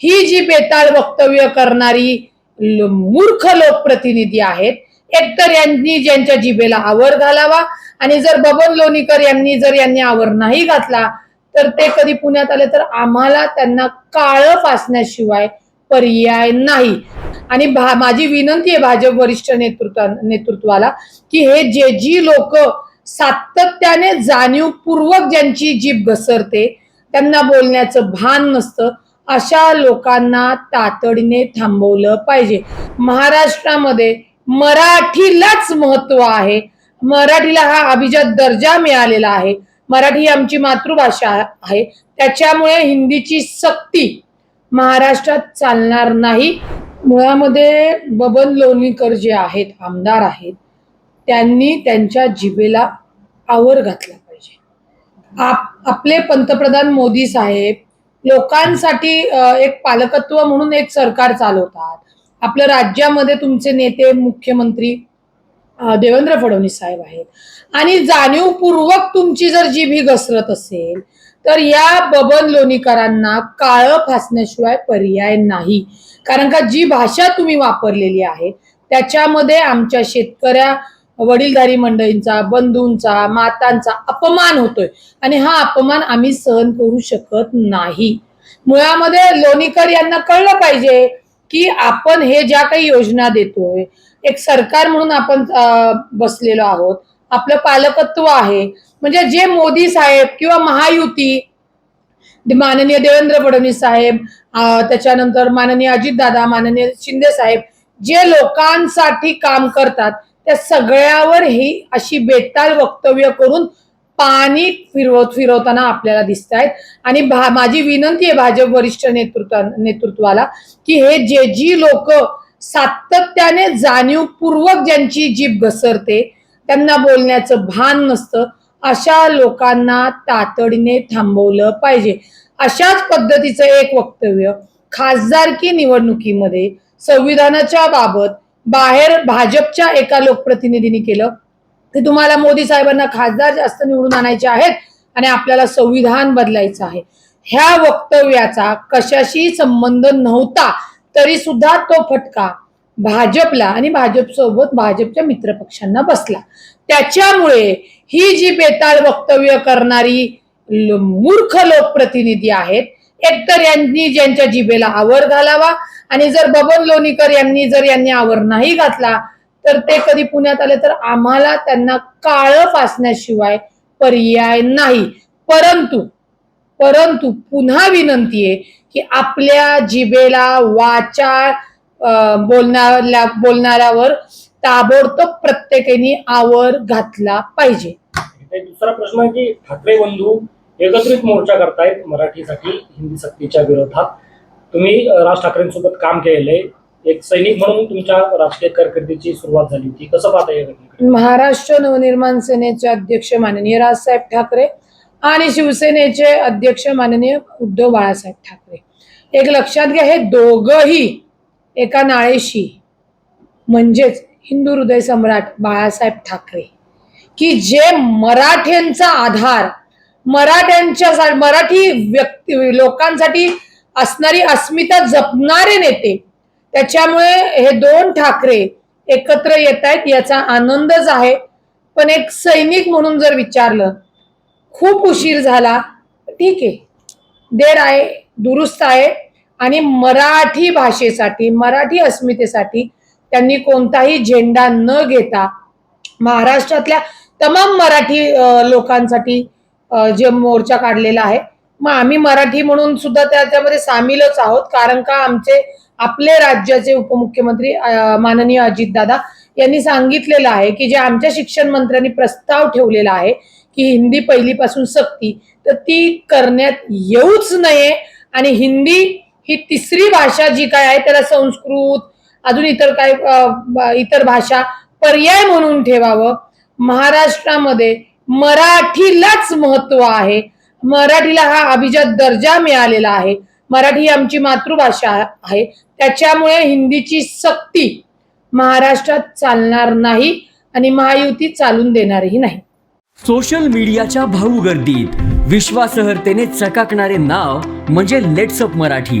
ही जी बेताळ वक्तव्य करणारी मूर्ख लोकप्रतिनिधी आहेत एकतर यांनी ज्यांच्या जिभेला आवर घालावा आणि जर बबन लोणीकर यांनी जर यांनी आवर नाही घातला तर ते कधी पुण्यात आले तर आम्हाला त्यांना काळं फासण्याशिवाय पर्याय नाही. आणि माझी विनंती आहे भाजप वरिष्ठ नेतृत्व नेतृत्वाला की हे जे जी लोक सातत्याने जाणीवपूर्वक ज्यांची जीभ घसरते त्यांना बोलण्याचं भान नसतं. अशा लोकांना तातडीने थांबवलं पाहिजे. महाराष्ट्रामध्ये मराठीलाच महत्त्व आहे. मराठीला हा अभिजात दर्जा मिळालेला आहे. मराठी ही आमची मातृभाषा आहे. त्याच्यामुळे हिंदीची सक्ती महाराष्ट्रात चालणार नाही. मुळामध्ये बबन लोणीकर जे आहेत आमदार आहेत त्यांनी त्यांच्या जिभेला आवर घातला पाहिजे. आप आपले पंतप्रधान मोदी साहेब लोकांसाठी एक पालकत्व म्हणून एक सरकार चालवतात. आपल्या राज्यामध्ये तुमचे नेते मुख्यमंत्री देवेंद्र फडणवीस साहेब आहेत. आणि जाणीवपूर्वक तुमची जर जीभी घसरत असेल तर या बबन लोणीकरांना काळं फासण्याशिवाय पर्याय नाही. कारण का जी भाषा तुम्ही वापरलेली आहे त्याच्यामध्ये आमच्या शेतकऱ्या वडीलधारी मंडळींचा बंधूंचा मातांचा अपमान होतोय. आणि हा अपमान आम्ही सहन करू शकत नाही. मुळामध्ये लोणीकर यांना कळलं पाहिजे की आपण हे ज्या काही योजना देतोय एक सरकार म्हणून आपण बसलेलो आहोत. आपलं पालकत्व आहे. म्हणजे जे मोदी साहेब किंवा महायुती माननीय देवेंद्र फडणवीस साहेब त्याच्यानंतर माननीय अजितदादा माननीय शिंदे साहेब जे लोकांसाठी काम करतात त्या सगळ्यावर ही अशी बेताल वक्तव्य करून पाणी फिरवत फिरवताना आपल्याला दिसत आहेत आणि भा- माझी विनंती आहे भाजप वरिष्ठ नेतृत्वा नेतृत्वाला की हे जे जी लोक सातत्याने जाणीवपूर्वक ज्यांची जीभ घसरते त्यांना बोलण्याचं भान नसतं अशा लोकांना तातडीने थांबवलं पाहिजे. अशाच पद्धतीचं एक वक्तव्य खासदारकी निवडणुकीमध्ये संविधानाच्या बाबत बाहेर भाजपच्या एका लोकप्रतिनिधीने केलं. की तुम्हाला मोदी साहेबांना खासदार जास्त निवडून आणायचे आहेत आणि आपल्याला संविधान बदलायचं आहे. ह्या वक्तव्याचा कशाशी संबंध नव्हता तरी सुद्धा तो फटका भाजपला आणि भाजपसोबत भाजपच्या मित्रपक्षांना बसला. त्याच्यामुळे ही जी बेताळ वक्तव्य करणारी मूर्ख लोकप्रतिनिधी आहेत एकतर यांनी ज्यांच्या जिभेला आवर घालावा. आणि जर बबन लोणीकर यांनी जर यांनी आवर नाही घातला तर ते कधी पुण्यात आले तर आम्हाला त्यांना काळं फासण्याशिवाय पर्याय नाही. परंतु परंतु पुन्हा विनंती आहे की आपल्या जिभेला वाचा बोलणाऱ्या बोलणाऱ्यावर ताबडतोब प्रत्येकाने आवर घातला पाहिजे. दुसरा प्रश्न आहे की ठाकरे बंधू एकत्रित मोर्चा करतायत मराठीसाठी हिंदी सक्तीच्या विरोधात. तुम्ही राज ठाकरेंसोबत काम केलेलं आहे. एक सैनिक म्हणून तुमच्या राजकीय कारकिर्दीची सुरुवात झाली होती. कसं पाहता महाराष्ट्र नवनिर्माण सेनेचे अध्यक्ष माननीय राजसाहेब ठाकरे आणि शिवसेनेचे अध्यक्ष माननीय उद्धव बाळासाहेब ठाकरे. एक लक्षात घ्या हे दोघही एका नाळेशी म्हणजेच हिंदू हृदय सम्राट बाळासाहेब ठाकरे की जे मराठ्यांचा आधार मराठ्यांच्या सा- मराठी व्यक्ती लोकांसाठी असणारी अस्मिता जपणारे नेते. त्याच्यामुळे हे दोन ठाकरे एकत्र येत आहेत याचा आनंदच आहे. पण एक सैनिक म्हणून जर विचारलं खूप उशीर झाला. ठीक आहे. देर आहे दुरुस्त आहे. आणि मराठी भाषेसाठी मराठी अस्मितेसाठी त्यांनी कोणताही झेंडा न घेता महाराष्ट्रातल्या तमाम मराठी लोकांसाठी जे मोर्चा काढलेला आहे. मग आम्ही मराठी म्हणून सुद्धा त्याच्यामध्ये सामीलच आहोत. कारण का आमचे आपले राज्याचे उपमुख्यमंत्री माननीय अजितदादा यांनी सांगितलेलं आहे की जे आमच्या शिक्षण मंत्र्यांनी प्रस्ताव ठेवलेला आहे की हिंदी पहिलीपासून सक्ती तर ती करण्यात येऊच नये. आणि हिंदी ही तिसरी भाषा जी काय आहे त्याला संस्कृत अजून इतर काय इतर भाषा पर्याय म्हणून ठेवावं. महाराष्ट्रामध्ये मराठीलाच महत्त्व आहे. मराठीला हा अभिजात दर्जा मिळालेला आहे. मराठी ही आमची मातृभाषा आहे. त्याच्यामुळे हिंदीची सक्ती महाराष्ट्रात चालणार नाही आणि महायुती चालून देणारही नाही. सोशल मीडियाच्या भाऊ गर्दीत विश्वासहर्तेने चकाकणारे नाव म्हणजे लेट्सअप मराठी.